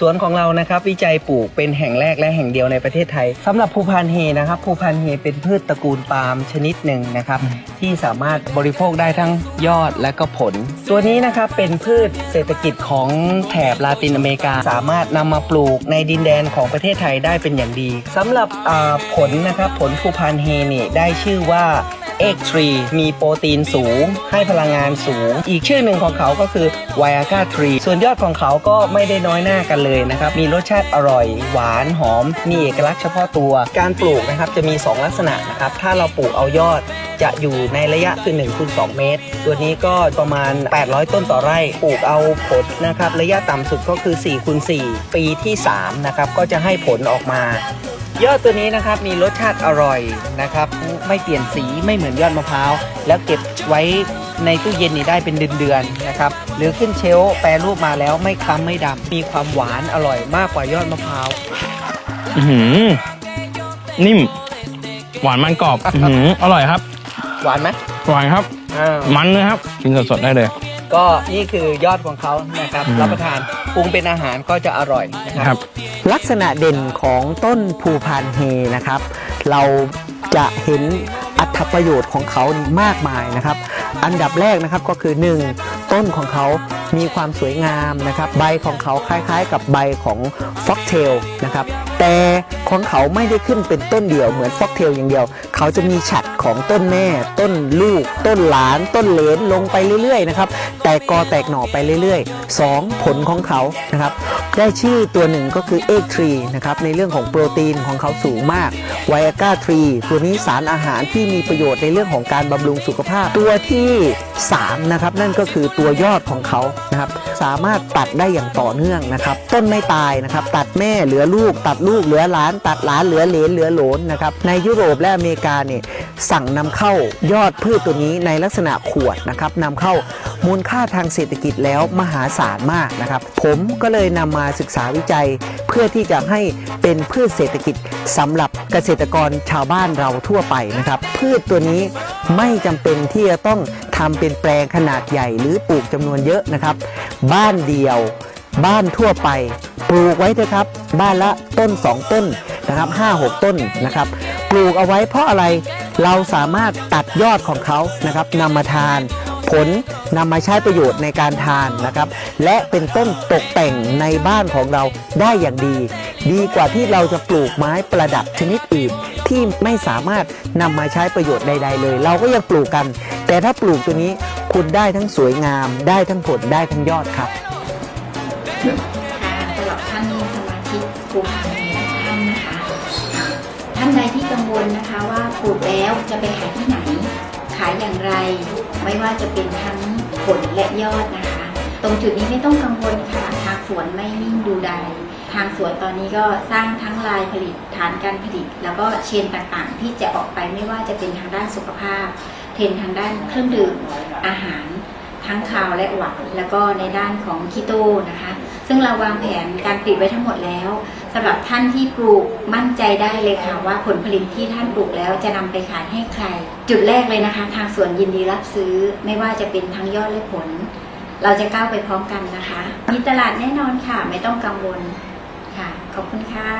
สวนของเรานะครับวิจัยปลูกเป็นแห่งแรกและแห่งเดียวในประเทศไทยสำหรับภูพานเฮนะครับภูพานเฮเป็นพืชตระกูลปาล์มชนิดหนึ่งนะครับที่สามารถบริโภคได้ทั้งยอดและก็ผล ตัวนี้นะครับเป็นพืชเศรษฐกิจของแถบลาตินอเมริกา สามารถนำมาปลูกในดินแดนของประเทศไทยได้เป็นอย่างดีสำหรับผลนะครับผลภูพานเฮนี่ได้ชื่อว่า เอ็กทรีมีโปรตีนสูง ให้พลังงานสูง อีกชื่อหนึ่งของเขาก็คือไวอาก้าทรีส่วนยอดของเขาก็ไม่ได้น้อยหน้ากันเลยนะครับ มีรสชาติอร่อย หวานหอม มีเอกลักษณ์เฉพาะตัว การปลูกนะครับจะมี 2 ลักษณะนะครับ ถ้าเราปลูกเอายอดจะอยู่ในระยะคือ1คูณ2เมตร ตัวนี้ก็ประมาณ 800 ต้นต่อไร่ ปลูกเอาผลนะครับ ระยะต่ำสุดก็คือ4คูณ4ปีที่ 3 นะครับ ก็จะให้ผลออกมา ยอดตัวนี้นะครับมีรสชาติอร่อยนะครับ ไม่เปลี่ยนสีไม่เหมือนยอดมะพร้าว แล้วเก็บไว้ในตู้เย็นนี่ได้เป็นเดือนๆนะครับ หรือขึ้นเชลฟ์แปรรูปมาแล้วไม่คล้ำไม่ดำมีความหวานอร่อยมากกว่ายอดมะพร้าวอื้อหือนิ่ม หวานมันกรอบอื้อหืออร่อยครับ หวานไหมหวานครับอ่ามันเลยครับ กินสดๆได้เลย ก็นี่คือยอดของเขานะครับอืมรับประทานปรุงเป็นอาหารก็จะอร่อยนะคครัรับ บ ลักษณะเด่นของต้นภูพานเฮนะครับ เราจะเห็นอัตประโยชน์ของเขานี่มากมายนะครับ อันดับแรกนะครับก็คือ 1. ต้นของเขามีความสวยงามนะครับ ใบของเขาคล้ายๆ กับใบของฟ็อกเทลนะครับ แต่ ของเขาไม่ได้ขึ้นเป็นต้นเดียวเหมือนฟอกเทลอย่างเดียว เขาจะมีฉัดของต้นแม่ ต้นลูก ต้นหลาน ต้นเหลนลงไปเรื่อยๆนะครับแตกกอแตกหน่อไปเรื่อยๆ 2. ผลของเขานะครับได้ชื่อตัวหนึ่งก็คือเอกทรีนะครับในเรื่องของโปรตีนของเขาสูงมากไวอาก้าทรีตัวนี้สารอาหารที่มีประโยชน์ในเรื่องของการบำรุงสุขภาพ ตัวที่3นะครับนั่นก็คือตัวยอดของเขานะครับสามารถตัดได้อย่างต่อเนื่องนะครับ ต้นไม่ตายนะครับ ตัดแม่เหลือลูก ตัดลูกเหลือหลานตัดหลาเหลือเหลนเหลือโหลนนะครับในยุโรปและอเมริกาเนี่ยสั่งนำเข้ายอดพืชตัวนี้ในลักษณะขวดนะครับนำเข้ามูลค่าทางเศรษฐกิจแล้วมหาศาลมากนะครับ ผมก็เลยนำมาศึกษาวิจัย เพื่อที่จะให้เป็นพืชเศรษฐกิจสำหรับเกษตรกรชาวบ้านเราทั่วไปนะครับ พืชตัวนี้ไม่จำเป็นที่จะต้องทำเป็นแปลงขนาดใหญ่หรือปลูกจำนวนเยอะนะครับ บ้านเดียว บ้านทั่วไป ปลูกไว้เถอะครับ บ้านละต้น 2 ต้นนะครับ5 6 ต้นนะครับ ปลูกเอาไว้เพราะอะไรเราสามารถตัดยอดของเขานะครับนำมาทานผลนำมาใช้ประโยชน์ในการทานนะครับ และเป็นต้นตกแต่งในบ้านของเราได้อย่างดี ดีกว่าที่เราจะปลูกไม้ประดับชนิดอื่นที่ไม่สามารถนำมาใช้ประโยชน์ใด ๆ เลย เราก็ยังปลูกกัน แต่ถ้าปลูกตัวนี้คุณได้ทั้งสวยงาม ได้ทั้งผลได้ทั้งยอดครับานสมาชิกครูพันธ์ท่านนะคะ ท่านใดที่กังวลนะคะว่าปลูกแล้วจะไปขายที่ไหน ขายอย่างไร ไม่ว่าจะเป็นทั้งผลและยอดนะคะ ตรงจุดนี้ไม่ต้องกังวลค่ะ ทางสวนไม่นิ่งดูใด ทางสวนตอนนี้ก็สร้างทั้งลายผลิตฐานการผลิต แล้วก็เชนต่างๆ ที่จะออกไปไม่ว่าจะเป็นทางด้านสุขภาพ เทรนทางด้านเครื่องดื่มอาหารทั้งคาวและหวานแล้วก็ในด้านของคีโตนะคะ ซึ่งเราวางแผนการผลิตไว้ทั้งหมดแล้วสำหรับท่านที่ปลูกมั่นใจได้เลยค่ะว่าผลผลิตที่ท่านปลูกแล้วจะนำไปขายให้ใคร จุดแรกเลยนะคะ ทางสวนยินดีรับซื้อ ไม่ว่าจะเป็นทั้งยอดและผล เราจะก้าวไปพร้อมกันนะคะ มีตลาดแน่นอนค่ะ ไม่ต้องกังวลค่ะ ขอบคุณค่ะ